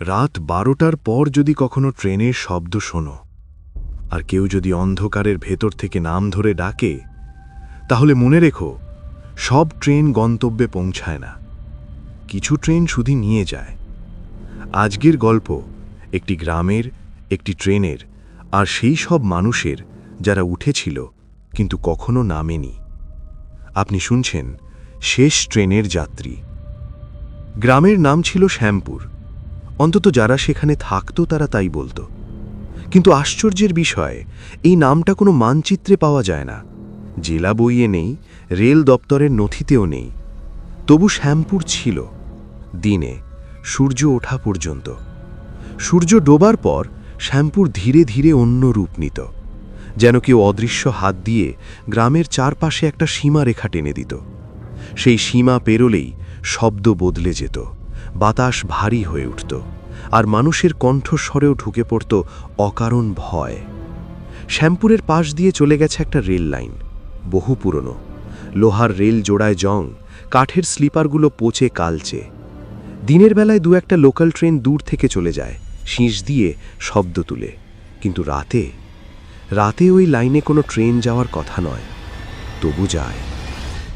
রাত বারোটার পর যদি কখনো ট্রেনের শব্দ শোনো, আর কেউ যদি অন্ধকারের ভেতর থেকে নাম ধরে ডাকে, তাহলে মনে রেখো, সব ট্রেন গন্তব্যে পৌঁছায় না। কিছু ট্রেন শুধু নিয়ে যায়। আজকের গল্প একটি গ্রামের, একটি ট্রেনের, আর সেই সব মানুষের যারা উঠেছিল, কিন্তু কখনো নামেনি। আপনি শুনছেন শেষ ট্রেনের যাত্রী। গ্রামের নাম ছিল শ্যামপুর। অন্তত যারা সেখানে থাকতো তারা তাই বলতো। কিন্তু আশ্চর্যের বিষয়, এই নামটা কোনো মানচিত্রে পাওয়া যায় না। জেলা বইয়ে নেই, রেল দপ্তরের নথিতেও নেই। তবু শ্যামপুর ছিল, দিনে সূর্য ওঠা পর্যন্ত। সূর্য ডোবার পর শ্যামপুর ধীরে ধীরে অন্য রূপ নিত, যেন কেউ অদৃশ্য হাত দিয়ে গ্রামের চারপাশে একটা সীমা রেখা টেনে দিত। সেই সীমা পেরোলেই শব্দ বদলে যেত। বাতাস ভারী হয়ে উঠত, আর মানুষের কণ্ঠস্বরেও ঢুকে পড়ত অকারণ ভয়। শ্যামপুরের পাশ দিয়ে চলে গেছে একটা রেল লাইন, বহু পুরনো। লোহার রেল জোড়ায় জং, কাঠের স্লিপারগুলো পচে কালচে। দিনের বেলায় দু একটা লোকাল ট্রেন দূর থেকে চলে যায়, শীষ দিয়ে শব্দ তুলে। কিন্তু রাতে? রাতে ওই লাইনে কোনো ট্রেন যাওয়ার কথা নয়। তবু যায়।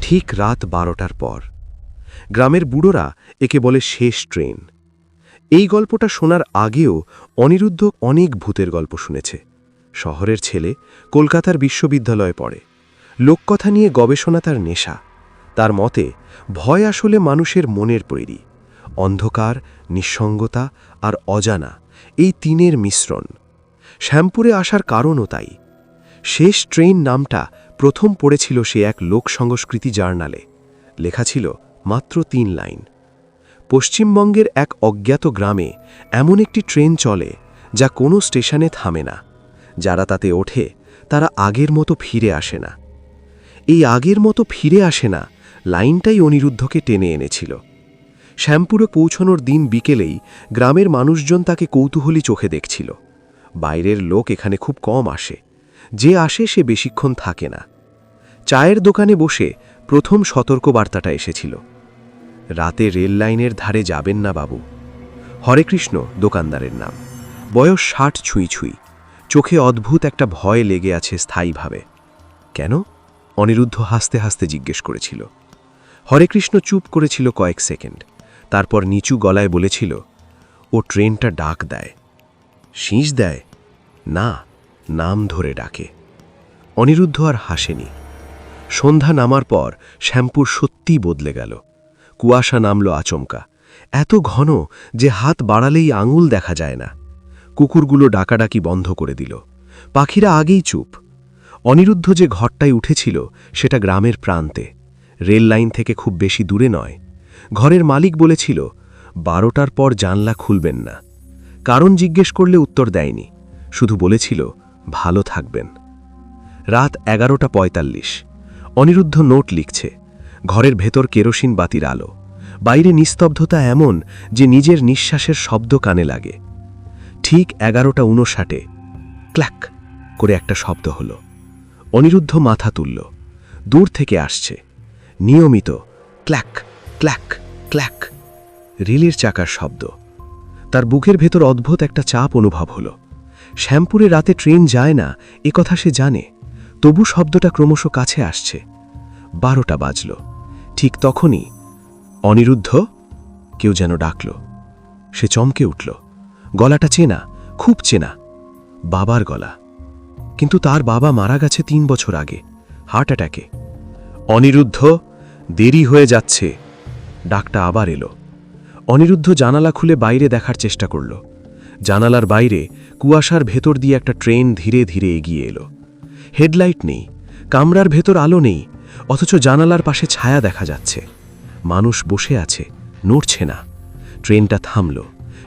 ঠিক রাত বারোটার পর। গ্রামের বুড়োরা একে বলে শেষ ট্রেন। এই গল্পটা শোনার আগেও অনিরুদ্ধ অনেক ভূতের গল্প শুনেছে। শহরের ছেলে কলকাতার বিশ্ববিদ্যালয়ে পড়ে। লোককথা নিয়ে গবেষণা তার নেশা। তার মতে, ভয় আসলে মানুষের মনের তৈরি। অন্ধকার, নিঃসঙ্গতা আর অজানা এই তিনের মিশ্রণ। শ্যামপুরে আসার কারণও তাই। শেষ ট্রেন নামটা প্রথম পড়েছিল সে এক লোক সংস্কৃতি জার্নালে। লেখা ছিল মাত্র তিন লাইন। পশ্চিমবঙ্গের এক অজ্ঞাত গ্রামে এমন একটি ট্রেন চলে যা কোনো স্টেশনে থামে না। যারা তাতে ওঠে, তারা আগের মতো ফিরে আসে না। এই আগের মতো ফিরে আসে না লাইনটাই অনিরুদ্ধকে টেনে এনেছিল। শ্যামপুরে পৌঁছনোর দিন বিকেলেই গ্রামের মানুষজন তাকে কৌতূহলী চোখে দেখছিল। বাইরের লোক এখানে খুব কম আসে। যে আসে, সে বেশিক্ষণ থাকে না। চায়ের দোকানে বসে প্রথম সতর্কবার্তাটা এসেছিল। রাতে রেল লাইনের ধারে যাবেন না বাবু। হরেকৃষ্ণ দোকানদারের নাম। বয়স ষাট ছুঁই ছুঁই। চোখে অদ্ভুত একটা ভয় লেগে আছে স্থায়ীভাবে। কেন? অনিরুদ্ধ হাসতে হাসতে জিজ্ঞেস করেছিল। হরেকৃষ্ণ চুপ করেছিল কয়েক সেকেন্ড। তারপর নিচু গলায় বলেছিল, ও ট্রেনটা ডাক দেয়। শীষ দেয়? না, নাম ধরে ডাকে। অনিরুদ্ধ আর হাসেনি। সন্ধ্যা নামার পর শ্যাম্পুর সত্যিই বদলে গেল। কুয়াশা নামল আচমকা। এত ঘন যে হাত বাড়ালেই আঙুল দেখা যায় না। কুকুরগুলো ডাকাডাকি বন্ধ করে দিল। পাখিরা আগেই চুপ। অনিরুদ্ধ যে ঘরটায় উঠেছিল, সেটা গ্রামের প্রান্তে। রেল লাইন থেকে খুব বেশি দূরে নয়। ঘরের মালিক বলেছিল, বারোটার পর জানলা খুলবেন না। কারণ জিজ্ঞেস করলে উত্তর দেয়নি। শুধু বলেছিল, ভালো থাকবেন। রাত এগারোটা পঁয়তাল্লিশ। অনিরুদ্ধ নোট লিখছে ঘরের ভেতর কেরোসিন বাতির আলো। বাইরে নিস্তব্ধতা এমন যে নিজের নিঃশ্বাসের শব্দ কানে লাগে। ঠিক এগারোটা উনষাটে ক্ল্যাক করে একটা শব্দ হলো। অনিরুদ্ধ মাথা তুলল। দূর থেকে আসছে। নিয়মিত ক্ল্যাক ক্ল্যাক ক্ল্যাক রেলের চাকার শব্দ। তার বুকের ভেতর অদ্ভুত একটা চাপ অনুভব হলো। শ্যামপুরে রাতে ট্রেন যায় না, এ কথা সে জানে। তবু শব্দটা ক্রমশ কাছে আসছে। বারোটা বাজল। ঠিক তখনই অনিরুদ্ধ কেউ যেন ডাকল। সে চমকে উঠল। গলাটা চেনা, খুব চেনা, বাবার গলা। কিন্তু তার বাবা মারা গেছে তিন বছর আগে, হার্ট অ্যাটাকে। অনিরুদ্ধ দেরি হয়ে যাচ্ছে। ডাকটা আবার এলো। অনিরুদ্ধ জানালা খুলে বাইরে দেখার চেষ্টা করল। জানালার বাইরে কুয়াশার ভেতর দিয়ে একটা ট্রেন ধীরে ধীরে এগিয়ে এলো। হেডলাইট নেই, কামরার ভেতর আলো নেই অথচ জানালার পাশে ছায়া দেখা যাচ্ছে। মানুষ বসে আছে, নড়ছে না। ট্রেনটা থামল।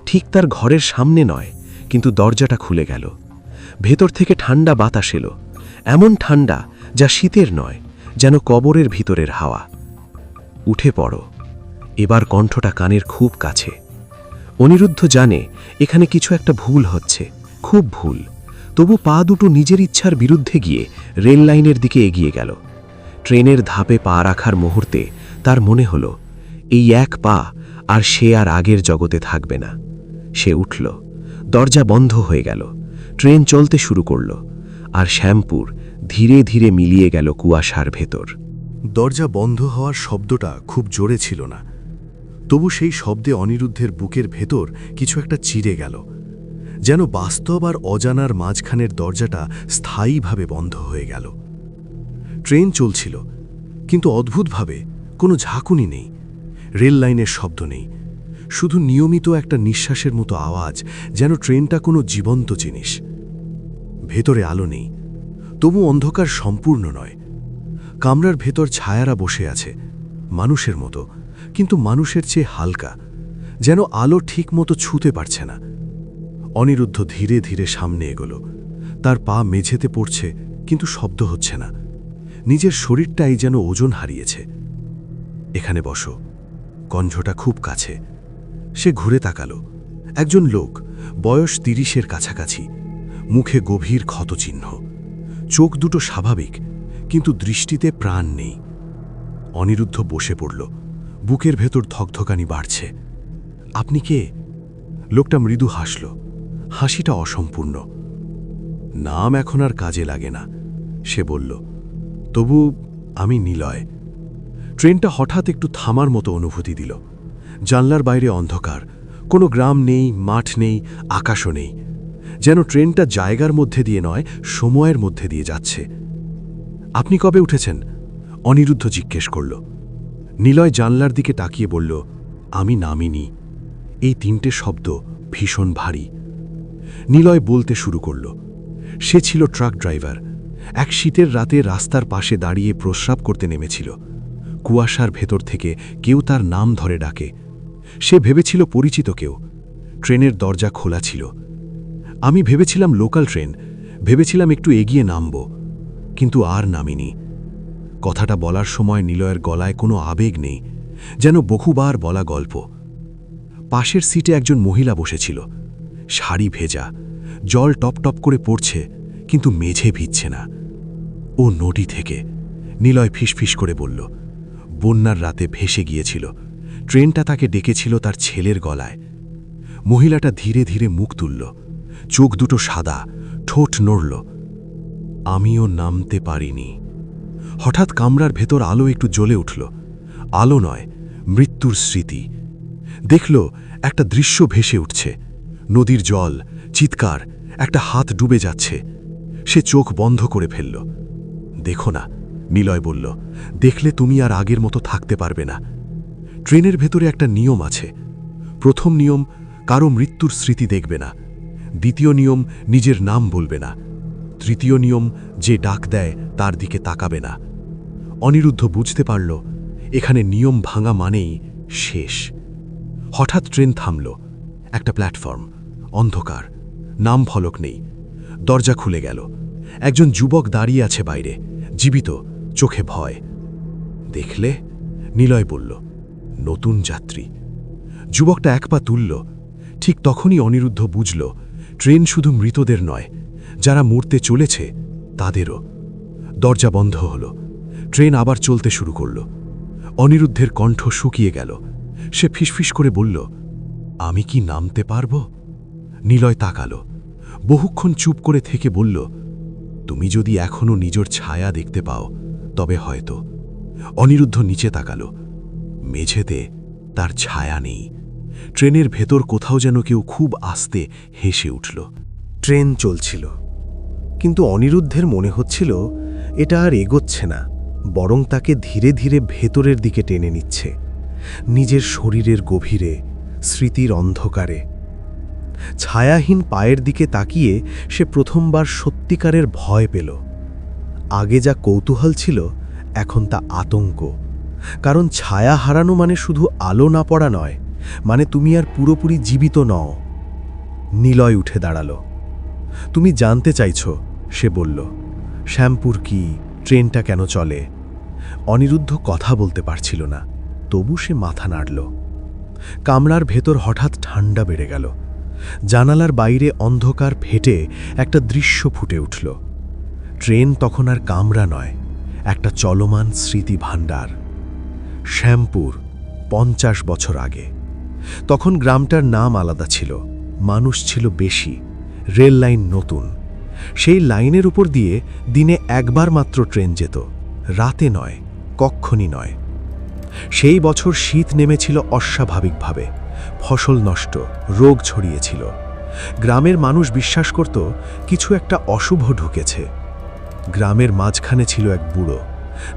ঠিক তার ঘরের সামনে নয়, কিন্তু দরজাটা খুলে গেল। ভেতর থেকে ঠান্ডা বাতাস এলো। এমন ঠান্ডা যা শীতের নয়, যেন কবরের ভিতরের হাওয়া। উঠে পড়ো। এবার কণ্ঠটা কানের খুব কাছে। অনিরুদ্ধ জানে, এখানে কিছু একটা ভুল হচ্ছে। খুব ভুল। তবু পা দুটো নিজের ইচ্ছার বিরুদ্ধে গিয়ে রেল লাইনের দিকে এগিয়ে গেল। ট্রেনের ধাপে পা রাখার মুহূর্তে তার মনে হলো, এই এক পা আর সে আর আগের জগতে থাকবে না। সে উঠল, দরজা বন্ধ হয়ে গেল, ট্রেন চলতে শুরু করল, আর শ্যামপুর ধীরে ধীরে মিলিয়ে গেল কুয়াশার ভেতর। দরজা বন্ধ হওয়ার শব্দটা খুব জোরে ছিল না। তবু সেই শব্দে অনিরুদ্ধের বুকের ভেতর কিছু একটা চিরে গেল, যেন বাস্তব আর অজানার মাঝখানের দরজাটা স্থায়ীভাবে বন্ধ হয়ে গেল। ট্রেন চলছিল, কিন্তু অদ্ভুতভাবে কোনো ঝাঁকুনি নেই, রেল লাইনের শব্দ নেই, শুধু নিয়মিত একটা নিঃশ্বাসের মতো আওয়াজ যেন ট্রেনটা কোনো জীবন্ত জিনিস। ভেতরে আলো নেই, তবু অন্ধকার সম্পূর্ণ নয়। কামরার ভেতর ছায়ারা বসে আছে, মানুষের মতো, কিন্তু মানুষের চেয়ে হালকা, যেন আলো ঠিক মতো ছুঁতে পারছে না। অনিরুদ্ধ ধীরে ধীরে সামনে এগোল, তার পা মেঝেতে পড়ছে, কিন্তু শব্দ হচ্ছে না। নিজের শরীরটাই যেন ওজন হারিয়েছে। এখানে বসো। কণ্ঠটা খুব কাছে। সে ঘুরে তাকালো। একজন লোক, বয়স তিরিশের কাছাকাছি। মুখে গভীর ক্ষতচিহ্ন। চোখ দুটো স্বাভাবিক, কিন্তু দৃষ্টিতে প্রাণ নেই। অনিরুদ্ধ বসে পড়ল। বুকের ভেতর ধকধকানি বাড়ছে। আপনি কে? লোকটা মৃদু হাসল। হাসিটা অসম্পূর্ণ। নাম এখন আর কাজে লাগে না, সে বলল। তবু আমি নিলয়। ট্রেনটা হঠাৎ একটু থামার মতো অনুভূতি দিল। জানলার বাইরে অন্ধকার। কোনো গ্রাম নেই, মাঠ নেই, আকাশও নেই। যেন ট্রেনটা জায়গার মধ্যে দিয়ে নয়, সময়ের মধ্যে দিয়ে যাচ্ছে। আপনি কবে উঠেছেন? অনিরুদ্ধ জিজ্ঞেস করল। নিলয় জানলার দিকে তাকিয়ে বলল, আমি নামিনি। এই তিনটে শব্দ ভীষণ ভারী। নিলয় বলতে শুরু করল, সে ছিল ট্রাক ড্রাইভার। এক শীতের রাতে রাস্তার পাশে দাঁড়িয়ে প্রস্রাব করতে নেমেছিল। কুয়াশার ভেতর থেকে কেউ তার নাম ধরে ডাকে। সে ভেবেছিল পরিচিত কেউ। ট্রেনের দরজা খোলা ছিল। আমি ভেবেছিলাম লোকাল ট্রেন, ভেবেছিলাম একটু এগিয়ে নামব, কিন্তু আর নামিনি। কথাটা বলার সময় নিলয়ের গলায় কোনো আবেগ নেই, যেন বহুবার বলা গল্প। পাশের সিটে একজন মহিলা বসেছিল। শাড়ি ভেজা, জল টপ টপ করে পড়ছে। কিন্তু মেঝে ভিজছে না। ও নদী থেকে নিলয় ফিসফিস করে বলল, বন্যার রাতে ভেসে গিয়েছিল। ট্রেনটা তাকে ডেকেছিল তার ছেলের গলায়। মহিলাটা ধীরে ধীরে মুখ তুলল, চোখ দুটো সাদা, ঠোঁট নড়ল। আমিও নামতে পারিনি। হঠাৎ কামরার ভেতর আলো একটু জ্বলে উঠল। আলো নয়, মৃত্যুর স্মৃতি। দেখল, একটা দৃশ্য ভেসে উঠছে। নদীর জল, চিৎকার, একটা হাত ডুবে যাচ্ছে। সে চোখ বন্ধ করে ফেলল। দেখো না, নিলয় বলল, দেখলে তুমি আর আগের মতো থাকতে পারবে না। ট্রেনের ভেতরে একটা নিয়ম আছে। প্রথম নিয়ম, কারও মৃত্যুর স্মৃতি দেখবে না। দ্বিতীয় নিয়ম, নিজের নাম বলবে না। তৃতীয় নিয়ম, যে ডাক দেয়, তার দিকে তাকাবে না। অনিরুদ্ধ বুঝতে পারল, এখানে নিয়ম ভাঙা মানেই শেষ। হঠাৎ ট্রেন থামল। একটা প্ল্যাটফর্ম, অন্ধকার নাম ফলক নেই। দরজা খুলে গেল। একজন যুবক দাঁড়িয়ে আছে বাইরে, জীবিত, চোখে ভয়। দেখলে? নিলয় বলল, নতুন যাত্রী। যুবকটা এক পা তুলল। ঠিক তখনই অনিরুদ্ধ বুঝল, ট্রেন শুধু মৃতদের নয়, যারা মরতে চলেছে, তাদেরও। দরজা বন্ধ হল। ট্রেন আবার চলতে শুরু করল। অনিরুদ্ধের কণ্ঠ শুকিয়ে গেল। সে ফিসফিস করে বলল, আমি কি নামতে পারব? নিলয় তাকালো। বহুক্ষণ চুপ করে থেকে বলল, তুমি যদি এখনও নিজের ছায়া দেখতে পাও, তবে হয়তো। অনিরুদ্ধ নিচে তাকালো। মেঝেতে তার ছায়া নেই। ট্রেনের ভেতর কোথাও যেন কেউ খুব আস্তে হেসে উঠল। ট্রেন চলছিল। কিন্তু অনিরুদ্ধের মনে হচ্ছিল, এটা আর এগোচ্ছে না, বরং তাকে ধীরে ধীরে ভেতরের দিকে টেনে নিচ্ছে। নিজের শরীরের গভীরে, স্মৃতির অন্ধকারে ছায়াহীন পায়ের দিকে তাকিয়ে সে প্রথমবার সত্যিকারের ভয় পেল। আগে যা কৌতূহল ছিল, এখন তা আতঙ্ক। কারণ ছায়া হারানো মানে শুধু আলো না পড়া নয় মানে তুমি আর পুরোপুরি জীবিত নও। নিলয় উঠে দাঁড়াল। তুমি জানতে চাইছ, সে বলল, শ্যামপুর কি? ট্রেনটা কেন চলে? অনিরুদ্ধ কথা বলতে পারছিল না, তবু সে মাথা নাড়ল। কামরার ভেতর হঠাৎ ঠান্ডা বেড়ে গেল। জানালার বাইরে অন্ধকার ফেটে একটা দৃশ্য ফুটে উঠল। ট্রেন তখন আর কামরা নয়, একটা চলমান স্মৃতি ভাণ্ডার। শ্যামপুর, পঞ্চাশ বছর আগে। তখন গ্রামটার নাম আলাদা ছিল, মানুষ ছিল বেশি, রেল লাইন নতুন। সেই লাইনের উপর দিয়ে দিনে একবার মাত্র ট্রেন যেত, রাতে নয়, কক্ষণই নয়। সেই বছর শীত নেমেছিল অস্বাভাবিকভাবে। ফসল নষ্ট, রোগ ছড়িয়েছিল। গ্রামের মানুষ বিশ্বাস করত, কিছু একটা অশুভ ঢুকেছে। গ্রামের মাঝখানে ছিল এক বুড়ো।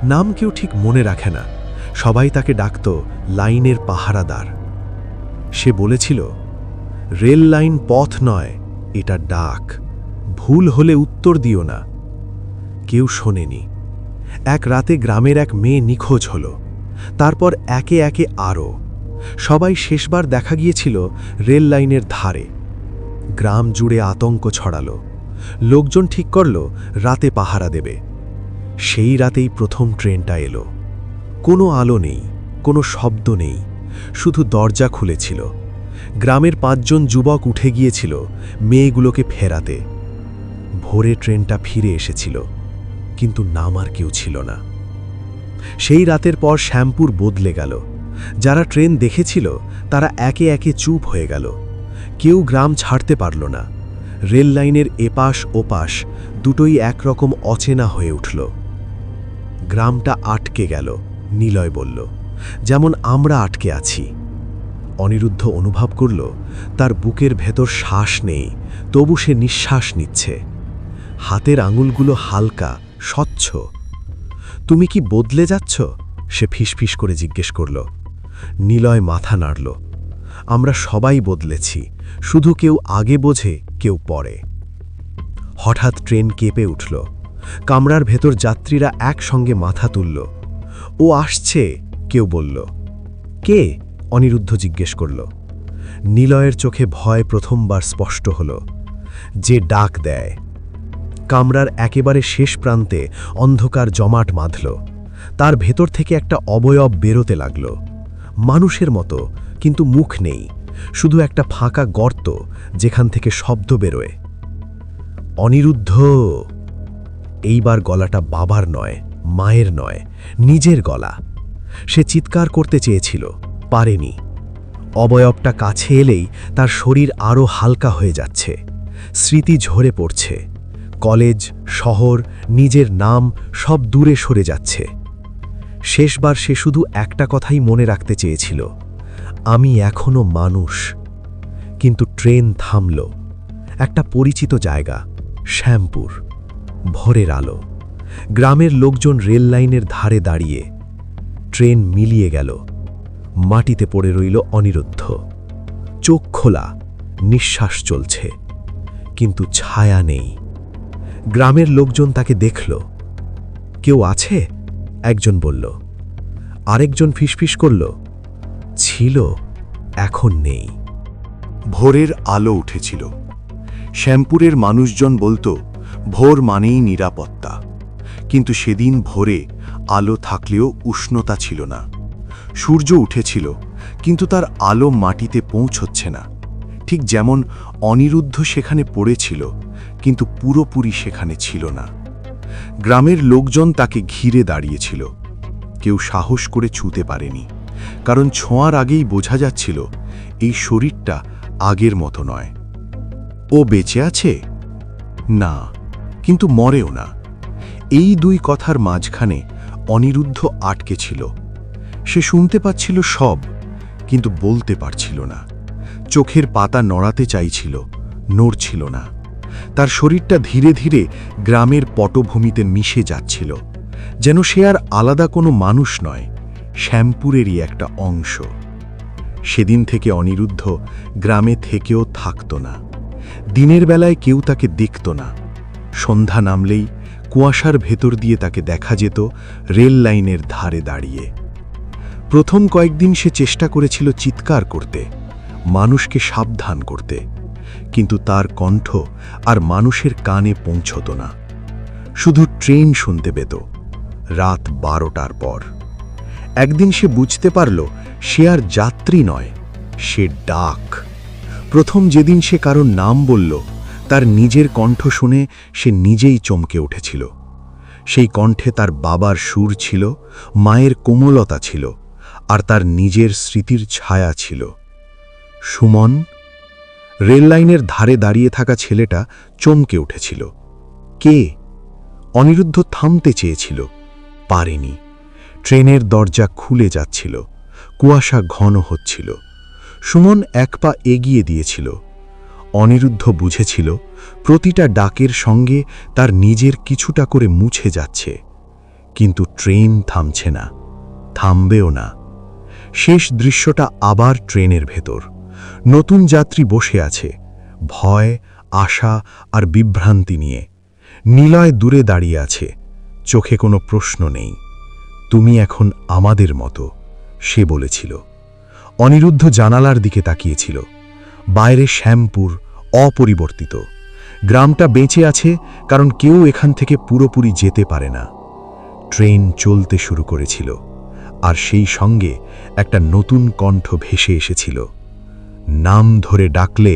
নাম কেউ ঠিক মনে রাখে না। সবাই তাকে ডাকত, লাইনের পাহারাদার। সে বলেছিল, রেল লাইন পথ নয়, এটা ডাক। ভুল হলে উত্তর দিও না। কেউ শোনেনি। এক রাতে গ্রামের এক মেয়ে নিখোঁজ হল। তারপর একে একে আরও সবাই শেষবার দেখা গিয়েছিল রেল লাইনের ধারে। গ্রাম জুড়ে আতঙ্ক ছড়ালো। লোকজন ঠিক করল, রাতে পাহারা দেবে। সেই রাতেই প্রথম ট্রেনটা এলো। কোনো আলো নেই, কোনো শব্দ নেই, শুধু দরজা খুলেছিল। গ্রামের পাঁচজন যুবক উঠে গিয়েছিল মেয়েগুলোকে ফেরাতে। ভোরে ট্রেনটা ফিরে এসেছিল, কিন্তু নামার কেউ ছিল না। সেই রাতের পর শ্যামপুর বদলে গেল। যারা ট্রেন দেখেছিল, তারা একে একে চুপ হয়ে গেল। কেউ গ্রাম ছাড়তে পারল না। রেল লাইনের এপাশ ওপাশ দুটোই একরকম অচেনা হয়ে উঠল। গ্রামটা আটকে গেল, নিলয় বলল, যেমন আমরা আটকে আছি। অনিরুদ্ধ অনুভব করল, তার বুকের ভেতর শ্বাস নেই, তবু সে নিঃশ্বাস নিচ্ছে। হাতের আঙুলগুলো হালকা, স্বচ্ছ। তুমি কি বদলে যাচ্ছ? সে ফিসফিস করে জিজ্ঞেস করল। নিলয় মাথা নাড়ল। আমরা সবাই বদলেছি, শুধু কেউ আগে বোঝে, কেউ পরে। হঠাৎ ট্রেন কেঁপে উঠল। কামরার ভেতর যাত্রীরা একসঙ্গে মাথা তুলল। ও আসছে, কেউ বলল। কে? অনিরুদ্ধ জিজ্ঞেস করল। নিলয়ের চোখে ভয় প্রথমবার স্পষ্ট হল। যে ডাক দেয়। কামরার একেবারে শেষ প্রান্তে অন্ধকার জমাট বাঁধল তার ভেতর থেকে একটা অবয়ব বেরোতে লাগল। মানুষের মতো, কিন্তু মুখ নেই, শুধু একটা ফাঁকা গর্ত যেখান থেকে শব্দ বেরোয়। অনিরুদ্ধ! এইবার গলাটা বাবার নয়, মায়ের নয়, নিজের গলা। সে চিৎকার করতে চেয়েছিল, পারেনি। অবয়বটা কাছে এলেই তার শরীর আরও হালকা হয়ে যাচ্ছে। স্মৃতি ঝরে পড়ছে। কলেজ, শহর, নিজের নাম সব দূরে সরে যাচ্ছে। শেষবার সে শুধু একটা কথাই মনে রাখতে চেয়েছিল, আমি এখনও মানুষ। কিন্তু ট্রেন থামল। একটা পরিচিত জায়গা, শ্যামপুর, ভোরের আলো। গ্রামের লোকজন রেল লাইনের ধারে দাঁড়িয়ে, ট্রেন মিলিয়ে গেল। মাটিতে পড়ে রইল অনিরুদ্ধ। চোখ খোলা, নিঃশ্বাস চলছে, কিন্তু ছায়া নেই। গ্রামের লোকজন তাকে দেখল। কেউ আছে? একজন বলল, আরেকজন ফিসফিস করল, ছিল, এখন নেই। ভোরের আলো উঠেছিল। শ্যামপুরের মানুষজন বলতো, ভোর মানেই নিরাপত্তা। কিন্তু সেদিন ভোরে আলো থাকলেও উষ্ণতা ছিল না। সূর্য উঠেছিল, কিন্তু তার আলো মাটিতে পৌঁছচ্ছে না। ঠিক যেমন অনিরুদ্ধ সেখানে পড়েছিল, কিন্তু পুরোপুরি সেখানে ছিল না। গ্রামের লোকজন তাকে ঘিরে দাঁড়িয়েছিল। কেউ সাহস করে ছুঁতে পারেনি, কারণ ছোঁয়ার আগেই বোঝা যাচ্ছিল, এই শরীরটা আগের মতো নয়। ও বেঁচে আছে? না, কিন্তু মরেও না। এই দুই কথার মাঝখানে অনিরুদ্ধ আটকে ছিল। সে শুনতে পাচ্ছিল সব, কিন্তু বলতে পারছিল না। চোখের পাতা নড়াতে চাইছিল, নড়ছিল না। তার শরীরটা ধীরে ধীরে গ্রামের পটভূমিতে মিশে যাচ্ছিল, যেন সে আর আলাদা কোনো মানুষ নয়, শ্যামপুরেরই একটা অংশ। সেদিন থেকে অনিরুদ্ধ গ্রামে থেকেও থাকত না। দিনের বেলায় কেউ তাকে দেখত না। সন্ধ্যা নামলেই কুয়াশার ভেতর দিয়ে তাকে দেখা যেত রেল লাইনের ধারে দাঁড়িয়ে। প্রথম কয়েকদিন সে চেষ্টা করেছিল চিৎকার করতে, মানুষকে সাবধান করতে। কিন্তু তার কণ্ঠ আর মানুষের কানে পৌঁছত না। শুধু ট্রেন শুনতে পেত, রাত বারোটার পর। একদিন সে বুঝতে পারল, সে আর যাত্রী নয়, সে ডাক। প্রথম যেদিন সে কারোর নাম বলল, তার নিজের কণ্ঠ শুনে সে নিজেই চমকে উঠেছিল। সেই কণ্ঠে তার বাবার সুর ছিল, মায়ের কোমলতা ছিল, আর তার নিজের স্মৃতির ছায়া ছিল। সুমন রেললাইনের ধারে দাঁড়িয়ে থাকা ছেলেটা চমকে উঠেছিল। কে? অনিরুদ্ধ থামতে চেয়েছিল। পারেনি। ট্রেনের দরজা খুলে যাচ্ছিল। কুয়াশা ঘন হচ্ছিল। সুমন এক পা এগিয়ে দিয়েছিল। অনিরুদ্ধ বুঝেছিল, প্রতিটা ডাকের সঙ্গে তার নিজের কিছুটা করে মুছে যাচ্ছে। কিন্তু ট্রেন থামছে না। থামবেও না। শেষ দৃশ্যটা আবার ট্রেনের ভেতর। নতুন যাত্রী বসে আছে, ভয়, আশা আর বিভ্রান্তি নিয়ে। নিলয় দূরে দাঁড়িয়ে আছে, চোখে কোনো প্রশ্ন নেই। তুমি এখন আমাদের মতো, সে বলেছিল। অনিরুদ্ধ জানালার দিকে তাকিয়েছিল। বাইরে শ্যামপুর অপরিবর্তিত। গ্রামটা বেঁচে আছে, কারণ কেউ এখান থেকে পুরোপুরি যেতে পারে না। ট্রেন চলতে শুরু করেছিল, আর সেই সঙ্গে একটা নতুন কণ্ঠ ভেসে এসেছিল। নাম ধরে ডাকলে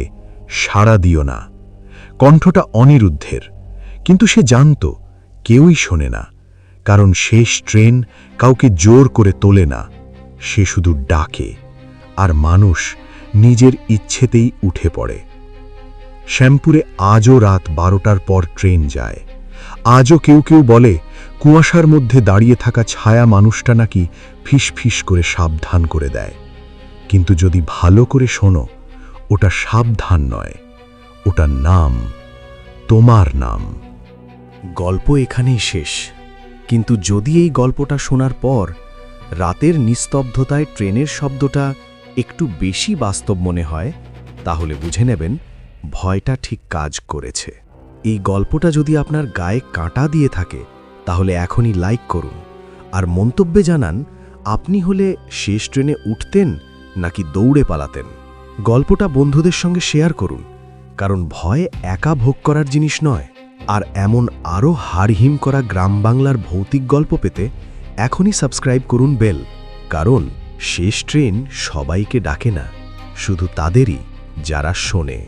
সাড়া দিও না। কণ্ঠটা অনিরুদ্ধের, কিন্তু সে জানত, কেউই শোনে না। কারণ শেষ ট্রেন কাউকে জোর করে তোলে না। সে শুধু ডাকে, আর মানুষ নিজের ইচ্ছেতেই উঠে পড়ে। শ্যামপুরে আজও রাত বারোটার পর ট্রেন যায়। আজও কেউ কেউ বলে, কুয়াশার মধ্যে দাঁড়িয়ে থাকা ছায়া মানুষটা নাকি ফিস ফিস করে সাবধান করে দেয়। কিন্তু যদি ভালো করে শোনো, ওটা সাবধান নয়। ওটা নাম তোমার নাম। গল্প এখানেই শেষ। কিন্তু যদি এই গল্পটা শোনার পর রাতের নিস্তব্ধতায় ট্রেনের শব্দটা একটু বেশি বাস্তব মনে হয়, তাহলে বুঝে নেবেন ভয়টা ঠিক কাজ করেছে। এই গল্পটা যদি আপনার গায়ে কাঁটা দিয়ে থাকে, তাহলে এখনই লাইক করুন। আর মন্তব্যে জানান, আপনি হলে শেষ ট্রেনে উঠতেন নাকি দৌড়ে পালাতেন? গল্পটা বন্ধুদের সঙ্গে শেয়ার করুন, কারণ ভয় একা ভোগ করার জিনিস নয়। আর এমন আরও হাড়হিম করা গ্রাম বাংলার ভৌতিক গল্প পেতে এখনই সাবস্ক্রাইব করুন বেল, কারণ শেষ ট্রেন সবাইকে ডাকে না, শুধু তাদেরই যারা শোনে।